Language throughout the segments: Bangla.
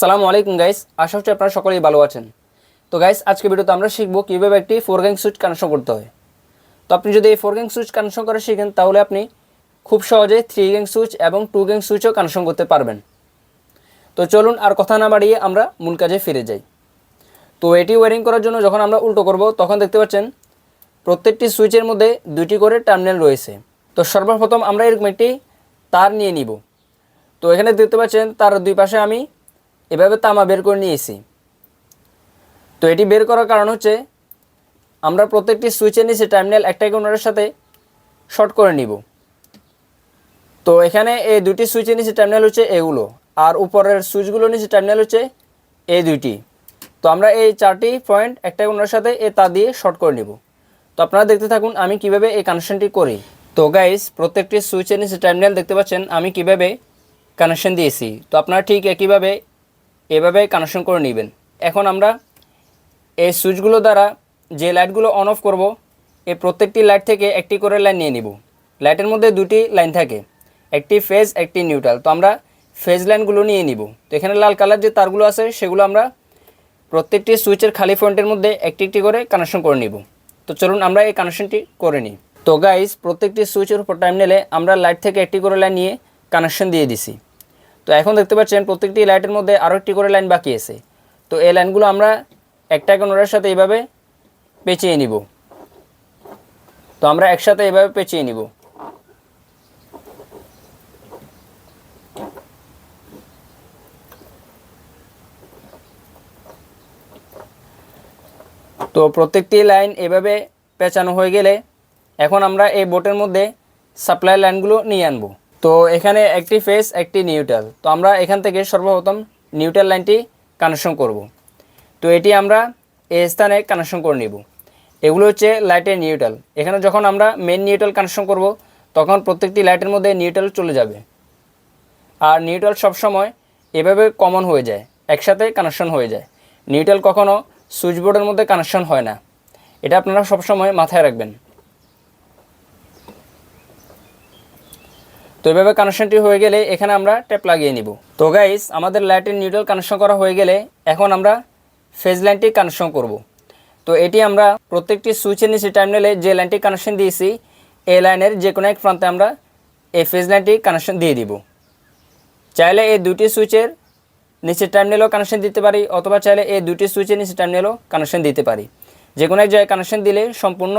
আসসালামু আলাইকুম গাইস আশা হচ্ছে আপনারা সকলেই ভালো আছেন। তো গাইস আজকে ভিডিওতে আমরা শিখব কীভাবে একটি ফোর গ্যাং সুইচ কানেকশন করতে হয়। তো, আপনি যদি এই ফোর গ্যাং সুইচ কানেকশন করা শিখেন, তাহলে আপনি খুব সহজে থ্রি গ্যাং সুইচ এবং টু গ্যাং সুইচও কানেকশন করতে পারবেন। তো, চলুন আর কথা না বাড়িয়ে আমরা মূল কাজে ফিরে যাই। তো, এটি ওয়ারিং করার জন্য যখন আমরা উল্টো করব, তখন দেখতে পাচ্ছেন প্রত্যেকটি সুইচের মধ্যে দুইটি করে টার্মিনাল রয়েছে। তো, সর্বপ্রথম আমরা এরকম একটি তার নিয়ে নিব। তো, এখানে দেখতে পাচ্ছেন তার দুই পাশে আমি এভাবে তামা বের করে নিয়েছি। তো এটি বের করার কারণ হচ্ছে, আমরা প্রত্যেকটি সুইচের নিচে টার্মিনাল একটা কোনারের সাথে শর্ট করে নিব। তো এখানে এই দুটি সুইচের নিচে টার্মিনাল হচ্ছে এগুলো, আর উপরের সুইচগুলোর নিচে টার্মিনাল হচ্ছে এই দুইটি। তো আমরা এই চারটি পয়েন্ট একটা কোনার সাথে এ তা দিয়ে শর্ট করে নিব। তো আপনারা দেখতে থাকুন আমি কীভাবে এই কানেকশনটি করি। তো গাইস প্রত্যেকটি সুইচের নিচে টার্মিনাল দেখতে পাচ্ছেন আমি কীভাবে কানেকশন দিয়েছি। তো আপনারা ঠিক একইভাবে এভাবে কানেকশন করে নেবেন। এখন আমরা এই সুইচগুলো দ্বারা যে লাইটগুলো অন অফ করব, এই প্রত্যেকটি লাইট থেকে একটি করে লাইন নিয়ে নিব। লাইটের মধ্যে দুটি লাইন থাকে, একটি ফেজ একটি নিউট্রাল তো আমরা ফেজ লাইনগুলো নিয়ে নিব। তো এখানে লাল কালার যে তারগুলো আছে, সেগুলো আমরা প্রত্যেকটি সুইচের খালি পয়েন্টের মধ্যে একটি একটি করে কানেকশন করে নিব। তো চলুন আমরা এই কানেকশনটি করে নিই। তো গাইজ প্রত্যেকটি সুইচের উপর টাইম নিলে আমরা লাইট থেকে একটি করে লাইন নিয়ে কানেকশন দিয়ে দিছি। তো এখন দেখতে পাচ্ছেন প্রত্যেকটি লাইটের মধ্যে আরও একটি করে লাইন বাকি আছে। তো এই লাইনগুলো আমরা একটা কোনোটার সাথে এইভাবে পেঁচিয়ে নিব। তো আমরা একসাথে এভাবে পেঁচিয়ে নিব। তো প্রত্যেকটি লাইন এভাবে পেঁচানো হয়ে গেলে এখন আমরা এই বোটের মধ্যে সাপ্লাই লাইনগুলো নিয়ে আনব। তো এখানে একটি ফেস, একটি নিউট্রাল। তো আমরা এখান থেকে সর্বপ্রথম নিউট্রাল লাইনটি কানেকশন করব। তো এটি আমরা এই স্থানে কানেকশন করে নিব। এগুলো হচ্ছে লাইটের নিউট্রাল। এখানে যখন আমরা মেন নিউট্রাল কানেকশন করব, তখন প্রত্যেকটি লাইটের মধ্যে নিউট্রাল চলে যাবে। আর নিউট্রাল সবসময় এভাবে কমন হয়ে যায়, একসাথে কানেকশন হয়ে যায়। নিউট্রাল কখনও সুইচবোর্ডের মধ্যে কানেকশন হয় না। এটা আপনারা সবসময় মাথায় রাখবেন। তো এভাবে কানেকশনটি হয়ে গেলে এখানে আমরা ট্যাপ লাগিয়ে নিব। তো গাইস আমাদের লাইটের নিউট্রাল কানেকশন করা হয়ে গেলে এখন আমরা ফেজ লাইনটি কানেকশন করব। তো এটি আমরা প্রত্যেকটি সুইচের নিচে টার্মিনালে যে লাইনটি কানেকশন দিয়েছি, এই লাইনের যে কোনো এক প্রান্তে আমরা এই ফেজ লাইনটি কানেকশন দিয়ে দিব। চাইলে এই দুটি সুইচের নিচে টার্মিনালও কানেকশন দিতে পারি, অথবা চাইলে এই দুটি সুইচের নিচে টার্মিনালও কানেকশন দিতে পারি। যে কোনো এক জায়গায় কানেকশন দিলে সম্পূর্ণ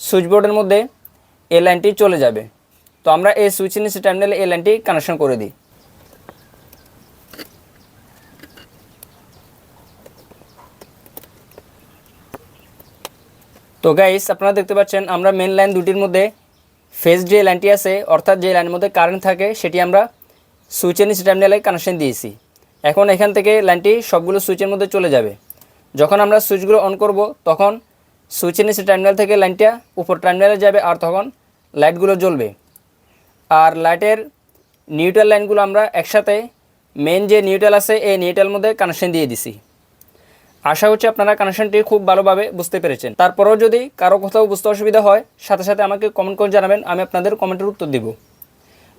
সুইচ বোর্ডের মধ্যে এই লাইনটি চলে যাবে। তো আমরা এই সুইচের নিচে টার্মিনালে এই লাইনটি কানেকশন করে দিই। তো গাইস আপনারা দেখতে পাচ্ছেন, আমরা মেন লাইন দুটির মধ্যে ফেজ যে লাইনটি আছে, অর্থাৎ যে লাইনের মধ্যে কারেন্ট থাকে, সেটি আমরা সুইচের নিচে টার্মিনালে কানেকশন দিয়েছি। এখন এখান থেকে লাইনটি সবগুলো সুইচের মধ্যে চলে যাবে। যখন আমরা সুইচগুলো অন করব, তখন সুইচের নিচে টার্মিনাল থেকে লাইনটা উপর টার্মিনালে যাবে আর তখন লাইটগুলো জ্বলবে। আর লাইটের নিউট্রাল লাইনগুলো আমরা একসাথে মেন যে নিউট্রাল আছে, এই নিউট্রাল মধ্যে কানেকশন দিয়ে দিছি। আশা হচ্ছে আপনারা কানেকশনটি খুব ভালোভাবে বুঝতে পেরেছেন। তারপরেও যদি কারও কোথাও বুঝতে অসুবিধা হয়, সাথে সাথে আমাকে কমেন্ট করে জানাবেন, আমি আপনাদের কমেন্টের উত্তর দিব।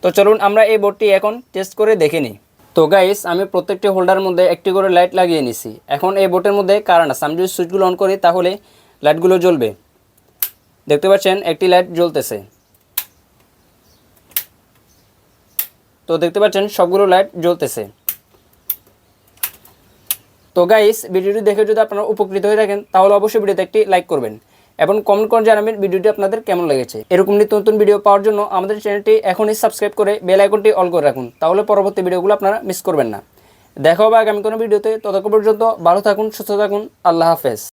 তো চলুন আমরা এই বোর্ডটি এখন টেস্ট করে দেখে নিই। তো গাইস আমি প্রত্যেকটি হোল্ডারের মধ্যে একটি করে লাইট লাগিয়ে নিছি। এখন এই বোর্ডের মধ্যে কারেন্ট আছে। আমি যদি সুইচগুলো অন করি, তাহলে লাইটগুলো জ্বলবে। দেখতে পাচ্ছেন, একটি লাইট জ্বলতেছে। তো দেখতে পাচ্ছেন সবগুলো লাইট জ্বলতেছে। তো গাইস ভিডিওটি দেখে যদি আপনারা উপকৃত হয়ে থাকেন, তাহলে অবশ্যই ভিডিওতে একটি লাইক করবেন এবং কমেন্ট করে জানাবেন ভিডিওটি আপনাদের কেমন লেগেছে। এরকম নিত্য নতুন ভিডিও পাওয়ার জন্য আমাদের চ্যানেলটি এখনই সাবস্ক্রাইব করে বেল আইকনটি অল করে রাখুন, তাহলে পরবর্তী ভিডিওগুলো আপনারা মিস করবেন না। দেখা হবে আগামী কোনো ভিডিওতে ততক্ষণ পর্যন্ত ভালো থাকুন, সুস্থ থাকুন, আল্লাহ হাফেজ।